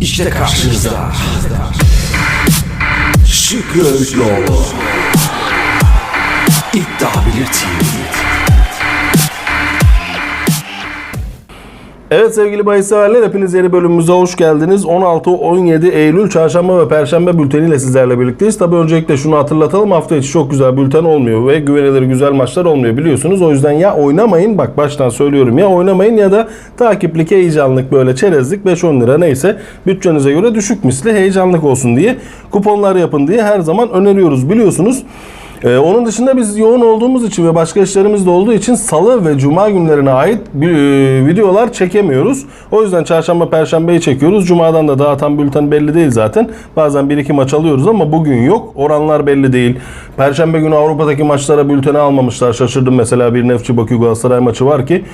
İşte karşınızda. Şükrü Öğütloğlu İddia Bilir TV Evet sevgili bahis hepiniz yeni bölümümüze hoş geldiniz. 16-17 Eylül çarşamba ve perşembe bülteniyle sizlerle birlikteyiz. Tabi öncelikle şunu hatırlatalım hafta içi çok güzel bülten olmuyor ve güvenilir güzel maçlar olmuyor biliyorsunuz. O yüzden ya oynamayın bak baştan söylüyorum ya oynamayın ya da takiplik heyecanlık böyle çerezlik 5-10 lira neyse bütçenize göre düşük misli heyecanlık olsun diye kuponlar yapın diye her zaman öneriyoruz biliyorsunuz. Ee, onun dışında biz yoğun olduğumuz için ve başka işlerimiz de olduğu için salı ve cuma günlerine ait bir, e, videolar çekemiyoruz. O yüzden çarşamba perşembeyi çekiyoruz. Cumadan da daha tam bülten belli değil zaten. Bazen bir iki maç alıyoruz ama bugün yok. Oranlar belli değil. Perşembe günü Avrupa'daki maçlara bülteni almamışlar. Şaşırdım mesela bir Nefçi Bakü Galatasaray maçı var ki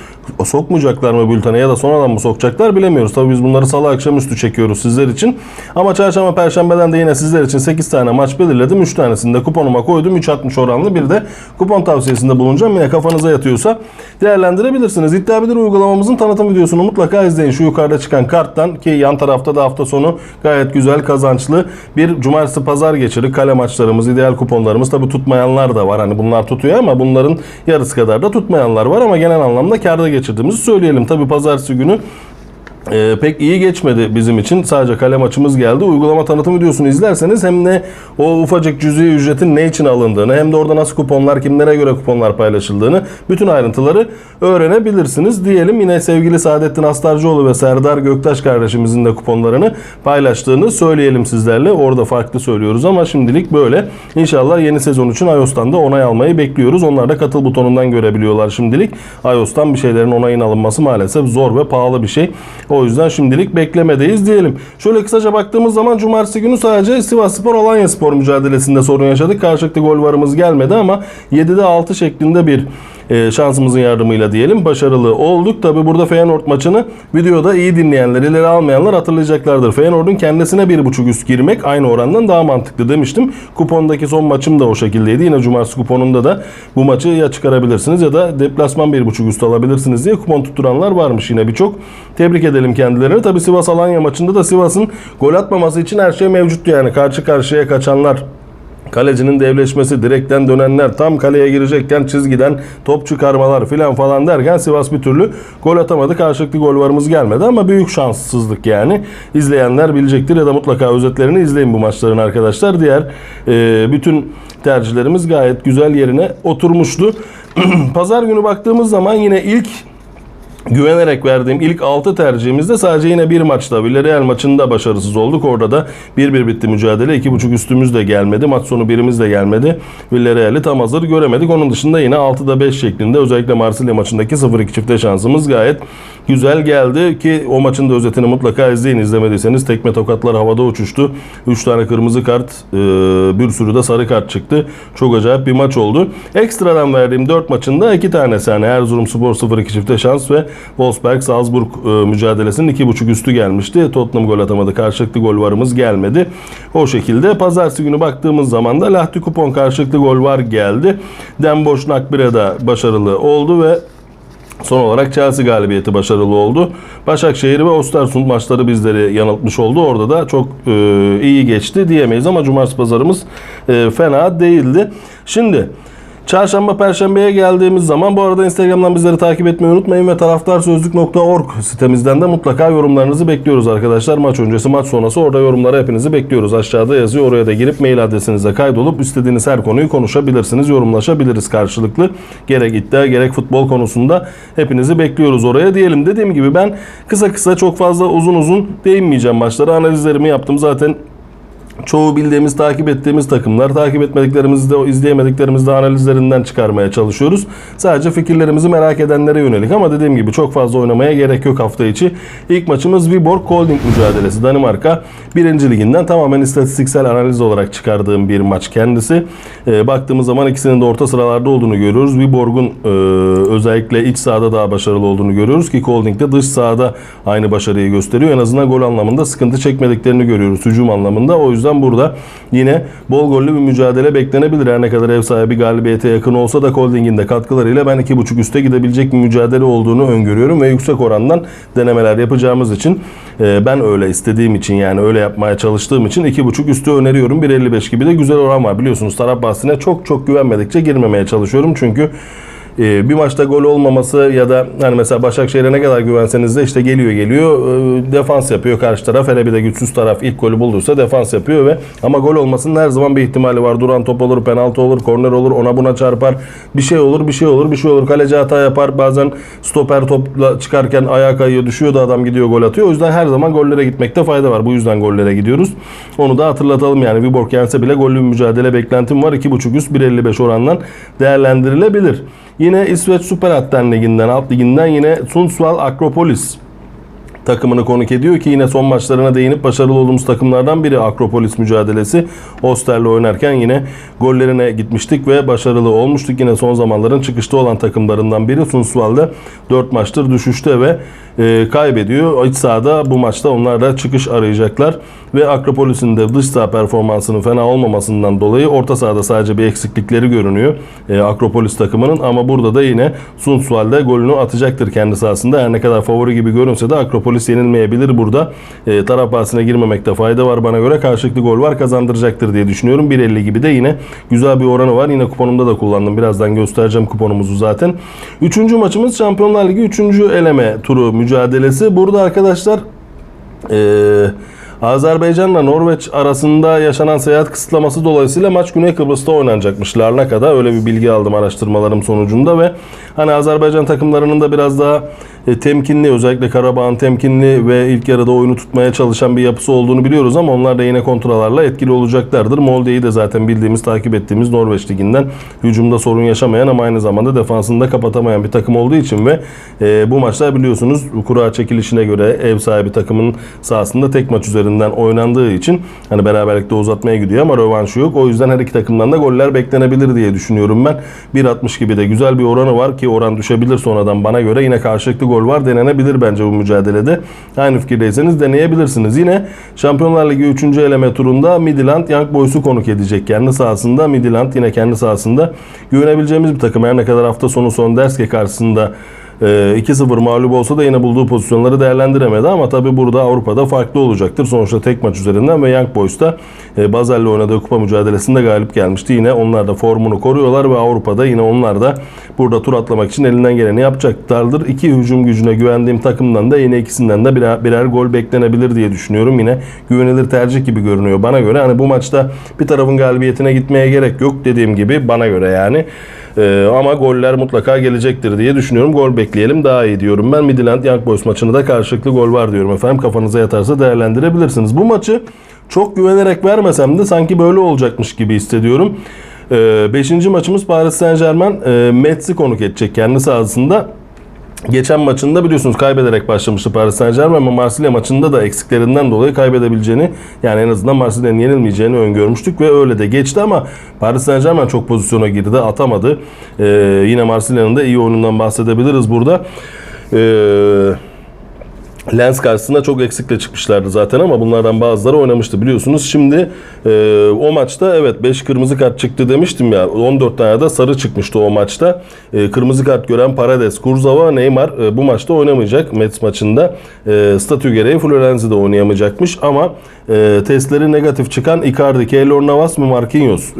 sokmayacaklar mı bültene ya da sonradan mı sokacaklar bilemiyoruz. Tabii biz bunları salı akşamüstü çekiyoruz sizler için. Ama çarşamba perşembeden de yine sizler için 8 tane maç belirledim. 3 tanesini de kuponuma koydum. 3.60 oranlı bir de kupon tavsiyesinde bulunacağım. Yine kafanıza yatıyorsa değerlendirebilirsiniz. İddia Bilir uygulamamızın tanıtım videosunu mutlaka izleyin. Şu yukarıda çıkan karttan ki yan tarafta da hafta sonu gayet güzel kazançlı bir cumartesi pazar geçiri kale maçlarımız, ideal kuponlarımız tabi tutmayanlar da var. Hani bunlar tutuyor ama bunların yarısı kadar da tutmayanlar var ama genel anlamda karda geçirdiğimizi söyleyelim. Tabi pazartesi günü ee, pek iyi geçmedi bizim için. Sadece kale maçımız geldi. Uygulama tanıtım videosunu izlerseniz hem de o ufacık cüzi ücretin ne için alındığını hem de orada nasıl kuponlar, kimlere göre kuponlar paylaşıldığını bütün ayrıntıları öğrenebilirsiniz. Diyelim yine sevgili Saadettin Astarcıoğlu ve Serdar Göktaş kardeşimizin de kuponlarını paylaştığını söyleyelim sizlerle. Orada farklı söylüyoruz ama şimdilik böyle. İnşallah yeni sezon için iOS'tan da onay almayı bekliyoruz. Onlar da katıl butonundan görebiliyorlar şimdilik. iOS'tan bir şeylerin onayın alınması maalesef zor ve pahalı bir şey. O yüzden şimdilik beklemedeyiz diyelim. Şöyle kısaca baktığımız zaman cumartesi günü sadece Sivas Spor Alanya Spor mücadelesinde sorun yaşadık. Karşılıklı gol varımız gelmedi ama 7'de 6 şeklinde bir e, şansımızın yardımıyla diyelim başarılı olduk. Tabi burada Feyenoord maçını videoda iyi dinleyenler, ileri almayanlar hatırlayacaklardır. Feyenoord'un kendisine 1.5 üst girmek aynı orandan daha mantıklı demiştim. Kupondaki son maçım da o şekildeydi. Yine cumartesi kuponunda da bu maçı ya çıkarabilirsiniz ya da deplasman 1.5 üst alabilirsiniz diye kupon tutturanlar varmış yine birçok. Tebrik edelim kendilerini. Tabi Sivas Alanya maçında da Sivas'ın gol atmaması için her şey mevcuttu yani. Karşı karşıya kaçanlar Kalecinin devleşmesi, direkten dönenler, tam kaleye girecekken çizgiden top çıkarmalar filan falan derken Sivas bir türlü gol atamadı. Karşılıklı gol varımız gelmedi ama büyük şanssızlık yani. İzleyenler bilecektir ya da mutlaka özetlerini izleyin bu maçların arkadaşlar. Diğer e, bütün tercihlerimiz gayet güzel yerine oturmuştu. Pazar günü baktığımız zaman yine ilk güvenerek verdiğim ilk 6 tercihimizde sadece yine bir maçta Villarreal maçında başarısız olduk. Orada da 1-1 bitti mücadele. 2.5 üstümüz de gelmedi. Maç sonu birimiz de gelmedi. Villarreal'i tam hazır göremedik. Onun dışında yine 6'da 5 şeklinde özellikle Marsilya maçındaki 0-2 çifte şansımız gayet güzel geldi ki o maçın da özetini mutlaka izleyin. İzlemediyseniz tekme tokatlar havada uçuştu. 3 tane kırmızı kart, e, bir sürü de sarı kart çıktı. Çok acayip bir maç oldu. Ekstradan verdiğim 4 maçında 2 tanesi hani Erzurum Spor 0-2 çifte şans ve Wolfsberg Salzburg e, mücadelesinin 2.5 üstü gelmişti. Tottenham gol atamadı. Karşılıklı gol varımız gelmedi. O şekilde pazartesi günü baktığımız zaman da Lahti Kupon karşılıklı gol var geldi. Den Bosch Nakbire'de başarılı oldu ve Son olarak Chelsea galibiyeti başarılı oldu. Başakşehir ve Ostersund maçları bizleri yanıltmış oldu. Orada da çok e, iyi geçti diyemeyiz ama cumartesi pazarımız e, fena değildi. Şimdi Çarşamba Perşembe'ye geldiğimiz zaman bu arada Instagram'dan bizleri takip etmeyi unutmayın ve taraftarsözlük.org sitemizden de mutlaka yorumlarınızı bekliyoruz arkadaşlar. Maç öncesi maç sonrası orada yorumlara hepinizi bekliyoruz. Aşağıda yazıyor oraya da girip mail adresinize kaydolup istediğiniz her konuyu konuşabilirsiniz. Yorumlaşabiliriz karşılıklı. Gerek iddia gerek futbol konusunda hepinizi bekliyoruz oraya. Diyelim dediğim gibi ben kısa kısa çok fazla uzun uzun değinmeyeceğim maçlara. Analizlerimi yaptım zaten çoğu bildiğimiz, takip ettiğimiz takımlar, takip etmediklerimizi de, izleyemediklerimizi de analizlerinden çıkarmaya çalışıyoruz. Sadece fikirlerimizi merak edenlere yönelik ama dediğim gibi çok fazla oynamaya gerek yok hafta içi. İlk maçımız Viborg Kolding mücadelesi. Danimarka 1. liginden tamamen istatistiksel analiz olarak çıkardığım bir maç kendisi. Ee, baktığımız zaman ikisinin de orta sıralarda olduğunu görüyoruz. Viborg'un e, özellikle iç sahada daha başarılı olduğunu görüyoruz ki Kolding de dış sahada aynı başarıyı gösteriyor. En azından gol anlamında sıkıntı çekmediklerini görüyoruz hücum anlamında. O yüzden yüzden burada yine bol gollü bir mücadele beklenebilir. Her ne kadar ev sahibi galibiyete yakın olsa da Holding'in de katkılarıyla ben 2.5 üste gidebilecek bir mücadele olduğunu öngörüyorum ve yüksek orandan denemeler yapacağımız için e, ben öyle istediğim için yani öyle yapmaya çalıştığım için 2.5 üstü öneriyorum. 1.55 gibi de güzel oran var. Biliyorsunuz taraf bahsine çok çok güvenmedikçe girmemeye çalışıyorum. Çünkü e, bir maçta gol olmaması ya da hani mesela Başakşehir'e ne kadar güvenseniz de işte geliyor geliyor e, defans yapıyor karşı taraf. Hele bir de güçsüz taraf ilk golü bulduysa defans yapıyor ve ama gol olmasının her zaman bir ihtimali var. Duran top olur, penaltı olur, korner olur, ona buna çarpar. Bir şey olur, bir şey olur, bir şey olur. Kaleci hata yapar. Bazen stoper topla çıkarken ayağa kayıyor, düşüyor da adam gidiyor gol atıyor. O yüzden her zaman gollere gitmekte fayda var. Bu yüzden gollere gidiyoruz. Onu da hatırlatalım yani. Viborg yense bile gollü mücadele beklentim var. 2.5 üst 1.55 orandan değerlendirilebilir. Yine İsveç Süper Hatten Ligi'nden, alt liginden yine Sundsvall Akropolis takımını konuk ediyor ki yine son maçlarına değinip başarılı olduğumuz takımlardan biri Akropolis mücadelesi. Oster'le oynarken yine gollerine gitmiştik ve başarılı olmuştuk. Yine son zamanların çıkışta olan takımlarından biri Sundsvall'da 4 maçtır düşüşte ve e, kaybediyor. İç sahada bu maçta onlar da çıkış arayacaklar ve Akropolis'in de dış saha performansının fena olmamasından dolayı orta sahada sadece bir eksiklikleri görünüyor e, Akropolis takımının ama burada da yine Sundsvall'de golünü atacaktır kendi sahasında. Her ne kadar favori gibi görünse de Akropolis yenilmeyebilir burada. E, taraf bahsine girmemekte fayda var bana göre. Karşılıklı gol var kazandıracaktır diye düşünüyorum. 1.50 gibi de yine güzel bir oranı var. Yine kuponumda da kullandım. Birazdan göstereceğim kuponumuzu zaten. Üçüncü maçımız Şampiyonlar Ligi 3. eleme turu mücadelesi. Burada arkadaşlar eee Azerbaycan'la Norveç arasında yaşanan seyahat kısıtlaması dolayısıyla maç Güney Kıbrıs'ta oynanacakmış Larnaka'da. Öyle bir bilgi aldım araştırmalarım sonucunda ve hani Azerbaycan takımlarının da biraz daha e, temkinli özellikle Karabağ'ın temkinli ve ilk yarıda oyunu tutmaya çalışan bir yapısı olduğunu biliyoruz ama onlar da yine kontralarla etkili olacaklardır. Molde'yi de zaten bildiğimiz, takip ettiğimiz Norveç liginden hücumda sorun yaşamayan ama aynı zamanda defansında kapatamayan bir takım olduğu için ve e, bu maçlar biliyorsunuz kura çekilişine göre ev sahibi takımın sahasında tek maç üzerinden oynandığı için hani beraberlikte uzatmaya gidiyor ama rövanşı yok. O yüzden her iki takımdan da goller beklenebilir diye düşünüyorum ben. 1.60 gibi de güzel bir oranı var ki oran düşebilir sonradan bana göre. Yine karşılıklı gol var denenebilir bence bu mücadelede. Aynı fikirdeyseniz deneyebilirsiniz. Yine Şampiyonlar Ligi 3. eleme turunda Midland Young Boys'u konuk edecek. Kendi sahasında Midland yine kendi sahasında güvenebileceğimiz bir takım. Her ne kadar hafta sonu son Derske karşısında 2-0 mağlup olsa da yine bulduğu pozisyonları değerlendiremedi ama tabi burada Avrupa'da farklı olacaktır. Sonuçta tek maç üzerinden ve Young Boys da e, Basel'le oynadığı kupa mücadelesinde galip gelmişti. Yine onlar da formunu koruyorlar ve Avrupa'da yine onlar da burada tur atlamak için elinden geleni yapacaklardır. İki hücum gücüne güvendiğim takımdan da yine ikisinden de birer, birer gol beklenebilir diye düşünüyorum. Yine güvenilir tercih gibi görünüyor bana göre. Hani bu maçta bir tarafın galibiyetine gitmeye gerek yok dediğim gibi bana göre yani. Ee, ama goller mutlaka gelecektir diye düşünüyorum. Gol bekleyelim daha iyi diyorum. Ben Midland Young Boys maçını da karşılıklı gol var diyorum efendim. Kafanıza yatarsa değerlendirebilirsiniz. Bu maçı çok güvenerek vermesem de sanki böyle olacakmış gibi hissediyorum. Ee, beşinci maçımız Paris Saint Germain e, Metz'i konuk edecek kendi sahasında. Geçen maçında biliyorsunuz kaybederek başlamıştı Paris Saint Germain ama Marsilya maçında da eksiklerinden dolayı kaybedebileceğini yani en azından Marsilya'nın yenilmeyeceğini öngörmüştük ve öyle de geçti ama Paris Saint Germain çok pozisyona girdi atamadı. Ee, yine Marsilya'nın da iyi oyunundan bahsedebiliriz burada. Ee, Lens karşısında çok eksikle çıkmışlardı zaten ama bunlardan bazıları oynamıştı biliyorsunuz. Şimdi e, o maçta evet 5 kırmızı kart çıktı demiştim ya. 14 tane de sarı çıkmıştı o maçta. E, kırmızı kart gören Paredes, Kurzawa, Neymar e, bu maçta oynamayacak Mets maçında. E, statü gereği Florenzi de oynayamayacakmış ama e, testleri negatif çıkan Icardi, Keylor Navas ve Marquinhos e,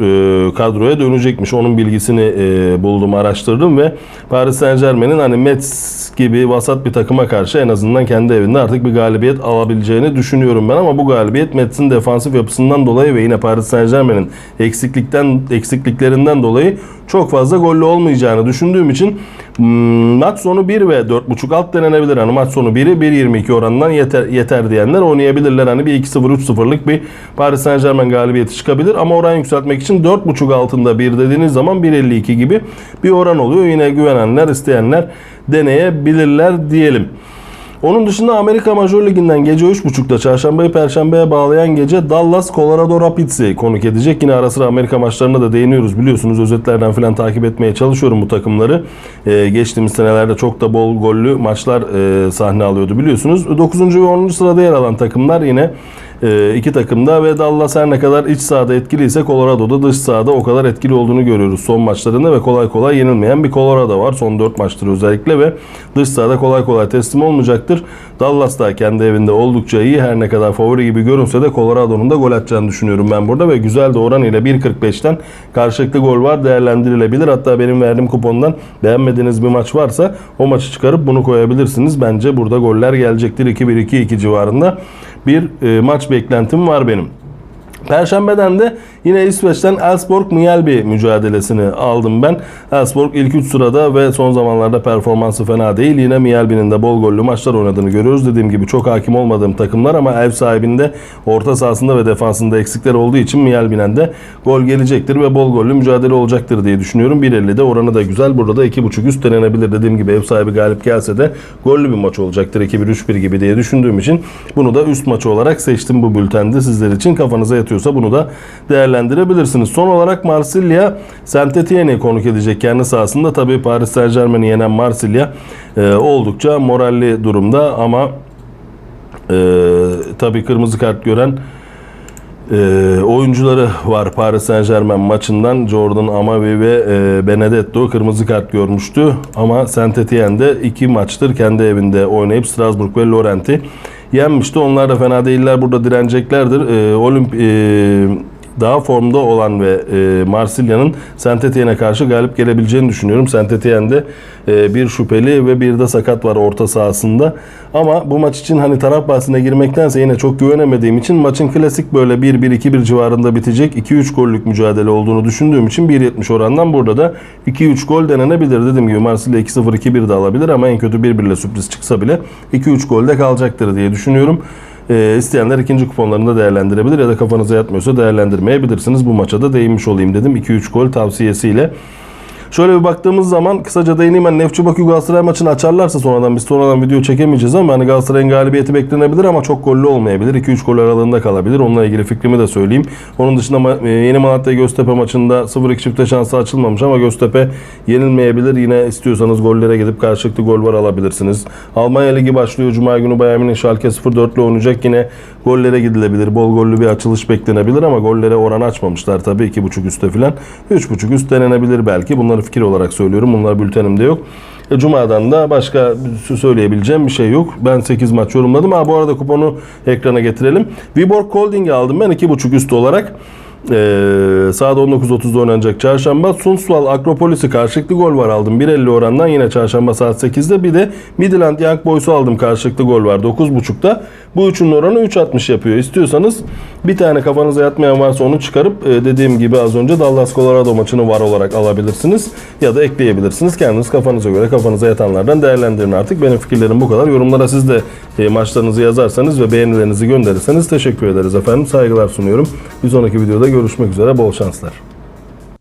kadroya dönecekmiş. Onun bilgisini e, buldum, araştırdım ve Paris Saint Germain'in hani Mets gibi vasat bir takıma karşı en azından kendi evinde artık bir galibiyet alabileceğini düşünüyorum ben ama bu galibiyet Mets'in defansif yapısından dolayı ve yine Paris Saint Germain'in eksiklikten eksikliklerinden dolayı çok fazla gollü olmayacağını düşündüğüm için hmm, maç sonu 1 ve 4.5 alt denenebilir. Hani maç sonu 1'i 1.22 oranından yeter, yeter diyenler oynayabilirler. Hani bir 2-0 3-0'lık bir Paris Saint Germain galibiyeti çıkabilir ama oran yükseltmek için 4.5 altında 1 dediğiniz zaman 1.52 gibi bir oran oluyor. Yine güvenenler, isteyenler deneyebilirler diyelim. Onun dışında Amerika Major Ligi'nden gece 3.30'da çarşambayı perşembeye bağlayan gece Dallas Colorado Rapids'i konuk edecek. Yine ara sıra Amerika maçlarına da değiniyoruz biliyorsunuz. Özetlerden falan takip etmeye çalışıyorum bu takımları. Ee, geçtiğimiz senelerde çok da bol gollü maçlar e, sahne alıyordu biliyorsunuz. 9. ve 10. sırada yer alan takımlar yine e, iki takımda ve Dallas her ne kadar iç sahada etkiliyse Colorado'da dış sahada o kadar etkili olduğunu görüyoruz son maçlarında ve kolay kolay yenilmeyen bir Colorado var son 4 maçtır özellikle ve dış sahada kolay kolay teslim olmayacaktır. Dallas da kendi evinde oldukça iyi her ne kadar favori gibi görünse de Colorado'nun da gol atacağını düşünüyorum ben burada ve güzel de oran ile 1.45'ten karşılıklı gol var değerlendirilebilir. Hatta benim verdiğim kupondan beğenmediğiniz bir maç varsa o maçı çıkarıp bunu koyabilirsiniz. Bence burada goller gelecektir 2-1-2-2 civarında bir e, maç beklentim var benim. Perşembeden de yine İsveç'ten Elfsborg Mjällby mücadelesini aldım ben. Elfsborg ilk 3 sırada ve son zamanlarda performansı fena değil. Yine Mjällby'nin de bol gollü maçlar oynadığını görüyoruz. Dediğim gibi çok hakim olmadığım takımlar ama ev sahibinde orta sahasında ve defansında eksikler olduğu için Mjällby'den de gol gelecektir ve bol gollü mücadele olacaktır diye düşünüyorum. 1.50'de oranı da güzel. Burada da 2.5 üst denenebilir. Dediğim gibi ev sahibi galip gelse de gollü bir maç olacaktır. 2-1-3-1 gibi diye düşündüğüm için bunu da üst maçı olarak seçtim bu bültende sizler için. Kafanıza yatıyorsa bunu da değerlendirebilirsiniz. Son olarak Marsilya Saint Etienne'i konuk edecek kendi sahasında. Tabii Paris Saint Germain'i yenen Marsilya e, oldukça moralli durumda ama e, tabii kırmızı kart gören e, oyuncuları var Paris Saint Germain maçından Jordan Amavi ve e, Benedetto kırmızı kart görmüştü ama Saint Etienne'de iki maçtır kendi evinde oynayıp Strasbourg ve Lorent'i yenmişti. Onlar da fena değiller burada direneceklerdir. E, Olimp e, daha formda olan ve e, Marsilya'nın Saint Etienne'e karşı galip gelebileceğini düşünüyorum. Saint Etienne'de e, bir şüpheli ve bir de sakat var orta sahasında. Ama bu maç için hani taraf bahsine girmektense yine çok güvenemediğim için maçın klasik böyle 1-1-2-1 civarında bitecek 2-3 gollük mücadele olduğunu düşündüğüm için 1.70 orandan burada da 2-3 gol denenebilir. Dediğim gibi Marsilya 2-0 2-1 de alabilir ama en kötü 1-1 ile sürpriz çıksa bile 2-3 golde kalacaktır diye düşünüyorum. E, isteyenler ikinci kuponlarını da değerlendirebilir ya da kafanıza yatmıyorsa değerlendirmeyebilirsiniz. Bu maça da değinmiş olayım dedim. 2-3 gol tavsiyesiyle. Şöyle bir baktığımız zaman kısaca değineyim. Hani Nefçi Bakü Galatasaray maçını açarlarsa sonradan biz sonradan video çekemeyeceğiz ama hani Galatasaray'ın galibiyeti beklenebilir ama çok gollü olmayabilir. 2-3 gol aralığında kalabilir. Onunla ilgili fikrimi de söyleyeyim. Onun dışında e, Yeni Malatya Göztepe maçında 0-2 çifte şansı açılmamış ama Göztepe yenilmeyebilir. Yine istiyorsanız gollere gidip karşılıklı gol var alabilirsiniz. Almanya Ligi başlıyor. Cuma günü Bayern Münih Schalke 0-4 ile oynayacak. Yine gollere gidilebilir. Bol gollü bir açılış beklenebilir ama gollere oran açmamışlar tabii 2.5 üstte filan. 3.5 üst denenebilir belki. Bunları fikir olarak söylüyorum. Bunlar bültenimde yok. E, Cuma'dan da başka söyleyebileceğim bir şey yok. Ben 8 maç yorumladım. Ha bu arada kuponu ekrana getirelim. Viborg Holding'i aldım ben 2.5 üst olarak. Ee, sahada 19.30'da oynanacak çarşamba. Sundsvall Akropolis'i karşılıklı gol var aldım. 1.50 orandan yine çarşamba saat 8'de. Bir de Midland Young Boys'u aldım karşılıklı gol var 9.30'da. Bu üçünün oranı 3.60 yapıyor. İstiyorsanız bir tane kafanıza yatmayan varsa onu çıkarıp e, dediğim gibi az önce Dallas Colorado maçını var olarak alabilirsiniz. Ya da ekleyebilirsiniz. Kendiniz kafanıza göre kafanıza yatanlardan değerlendirin artık. Benim fikirlerim bu kadar. Yorumlara siz de e, maçlarınızı yazarsanız ve beğenilerinizi gönderirseniz teşekkür ederiz efendim. Saygılar sunuyorum. Bir sonraki videoda görüşmek üzere. Bol şanslar.